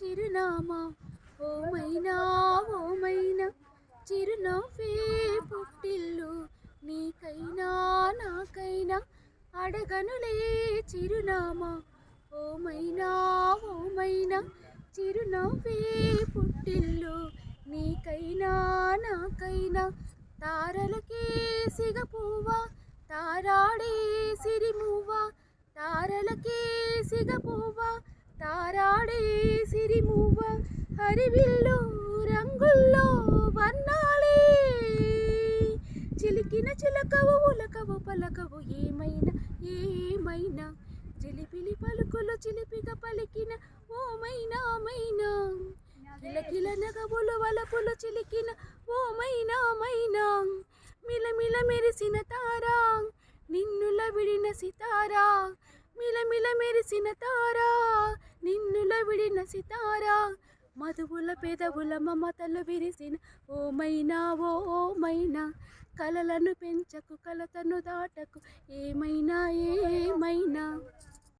చిరునామా ఓమైనా ఓమైనా. చిరునవ్వే పుట్టిల్లు నీకైనా నాకైనా. అడగనులే చిరునామా ఓమైనా ఓమైనా. చిరునవ్వే పుట్టిల్లు నీకైనా నాకైనా. తారలకే సిగపువ్వా తారాడే సిరిమువ్వా. తారలకే సిగపువ్వా హరివిల్లు రంగుల్లో వర్ణాలే. చిలికిన చిలకవు ఉలకవు పలకవు ఏమైనా ఏమైనా. చిలిపిలి పలుకులు చిలిపిగా పలికిన ఓమైనా మైనా కిలకిల నగవులు వలపులు చిలికిన ఓమైనా మైనా మిలమిల మెరిసిన తారా నిన్నుల విడిన సితారా. మిలమిల మెరిసిన తారా నిన్నుల విడిన సితారా. మధువుల పెదవుల మమతలు విరిసిన ఓమైనా ఓ ఓమైనా కలలను పెంచకు కలతను దాటకు ఏమైనా ఏమైనా